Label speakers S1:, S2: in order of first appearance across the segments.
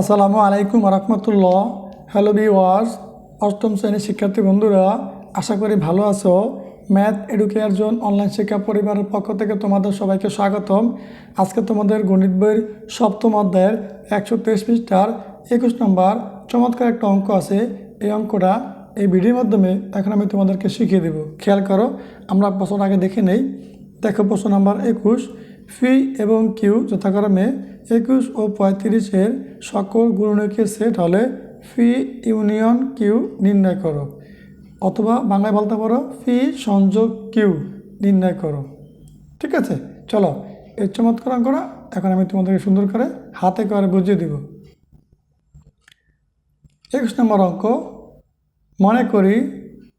S1: আসসালামু আলাইকুম রহমতুল্লাহ। হ্যালো ওয়ার্স অষ্টম শ্রেণির শিক্ষার্থী বন্ধুরা, আশা করি ভালো আছো। ম্যাথ এডুকেয়ার জোন অনলাইন শিক্ষা পরিবারের পক্ষ থেকে তোমাদের সবাইকে স্বাগতম। আজকে তোমাদের গণিত বইয়ের সপ্তম অধ্যায়ের একশো তেইশ পৃষ্ঠার একুশ নম্বর চমৎকার একটা অঙ্ক আছে। এই অঙ্কটা এই ভিডিওর মাধ্যমে এখন আমি তোমাদেরকে শিখিয়ে দেব। খেয়াল করো, আমরা বছর আগে দেখে নেই। দেখো প্রশ্ন নাম্বার একুশ। ফি এবং কিউ যথাক্রমে একুশ ও পঁয়ত্রিশের সকল গুণনীয়কের সেট হলে ফি ইউনিয়ন কিউ নির্ণয় করো। অথবা বাংলায় বলতে পারো, ফি সংযোগ কিউ নির্ণয় করো। ঠিক আছে? চলো, এর চমৎকার অঙ্কটা এখন আমি তোমাদেরকে সুন্দর করে হাতে করে বুঝিয়ে দিব। একুশ নম্বর অঙ্ক, মনে করি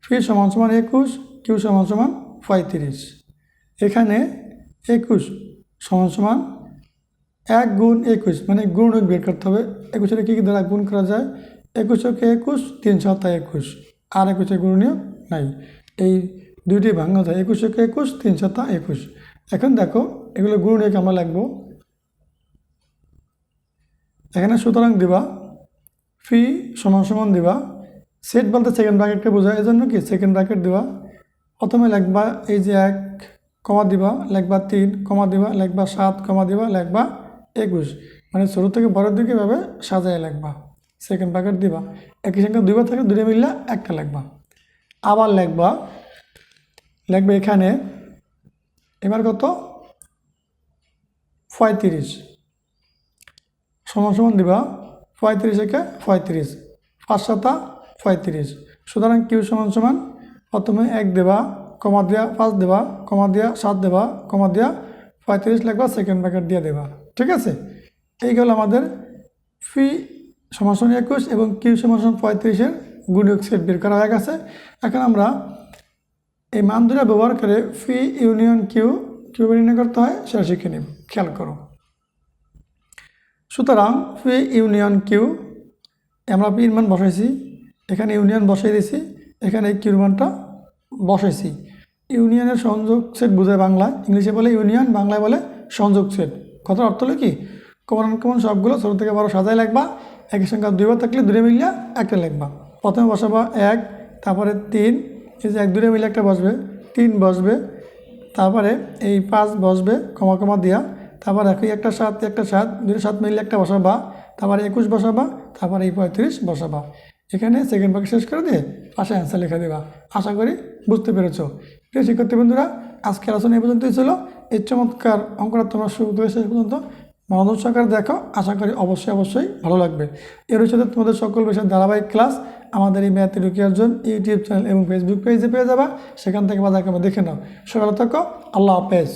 S1: ফি সমান সমান একুশ, কিউ সমান সমান পঁয়ত্রিশ। এখানে একুশ সমান সমান এক গুণ একুশ মানে গুণ বের করতে হবে। একুশের কী কী দ্বারা গুণ করা যায়? একুশকে একুশ, তিন সাতা একুশ। আর একুশে গুণনীয় নাই। এই দুইটি ভাঙা যায়। একুশকে একুশ, তিন সাতা একুশ। এখন দেখো, এগুলো গুণনীয়কে আমরা লিখব। এখানে সুতরাং দিবা, ফি সমান সমান দিবা। সেট বলতে সেকেন্ড ব্র্যাকেটকে বোঝায়। এই জন্য কি? সেকেন্ড ব্র্যাকেট দিবা। প্রথমে লিখবা এই যে এক কমা দিবা, লেখবা তিন, কমা দিবা, লেখবা সাত, কমা দিবা, লেখবা একুশ। মানে ছোটো থেকে বড়ের দিকে ভাবে সাজায় লেখবা। সেকেন্ড ব্র্যাকেট দিবা। একই সঙ্গে দুইবার থাকে দুটো মিললে একটা লেখবা। আবার লেখবা। লেখবে এখানে। এবার কত? পঁয়ত্রিশ। সমান সমান দিবা। পঁয়ত্রিশ একে পঁয়ত্রিশ। পাঁচ সাতা পঁয়ত্রিশ। সুতরাং কিউ সমান সমান প্রথমে এক দেবা। কমা দিয়া পাঁচ দেবা, কমা দিয়া সাত দেবা, কমা দিয়া পঁয়ত্রিশ লাগবা সেকেন্ড ব্র্যাকেট দিয়ে দেবা। ঠিক আছে? এই গেল আমাদের ফি সমাসন একুশ এবং কিউ সমাসন পঁয়ত্রিশের গুণিয়োগ সেট বের করা হয়ে গেছে। এখন আমরা এই মান দুটা ব্যবহার করে ফি ইউনিয়ন কিউ কিউ নির্ণয় করতে হয়, সেটা শিখে নিব খেয়াল করো। সুতরাং ফি ইউনিয়ন কিউ আমরা পির মান বসাইছি। এখানে ইউনিয়ন বসাই দিয়েছি এখানে এই কিউর মানটা বসাইছি ইউনিয়নের সংযোগ সেট বোঝায় বাংলায় ইংলিশে বলে ইউনিয়ন, বাংলায় বলে সংযোগ সেট। কথার অর্থ হলো কি? কমন কমন সবগুলো ছোটো থেকে বড় সাজায় লাগবা একই সংখ্যা দুইবার থাকলে দূরে মিলিয়ে একটা লাগবা প্রথমে বসাবা এক, তারপরে তিন। এই যে এক দূরে মিলে একটা বসবে। তিন বসবে। তারপরে এই পাঁচ বসবে, কমা কমা দিয়া। তারপর একই একটা সাত একটা সাত দুটো সাত মিললে একটা বসাবা। তারপরে একুশ বসাবা। তারপরে এই পঁয়ত্রিশ বসাবা। এখানে সেকেন্ড ভাগ শেষ করে দিয়ে পাশে অ্যান্সার লিখে দেবা। আশা করি বুঝতে পেরেছ। প্রিয় শিক্ষার্থী বন্ধুরা আজকে আলোচনা এই পর্যন্তই ছিল। এই চমৎকার অঙ্কটা তোমরা শুরু শেষ পর্যন্ত মনোযোগ সহকারে দেখো। আশা করি অবশ্যই অবশ্যই ভালো লাগবে। এর সাথে তোমাদের সকল বিষয়ের ধারাবাহিক ক্লাস আমাদের এই ম্যাথ এডুকেয়ার জন্য ইউটিউব চ্যানেল এবং ফেসবুক পেজে পেয়ে যাবা। সেখান থেকে বাজারকে দেখে নাও। সকালে থাকো। আল্লাহ হাফেজ।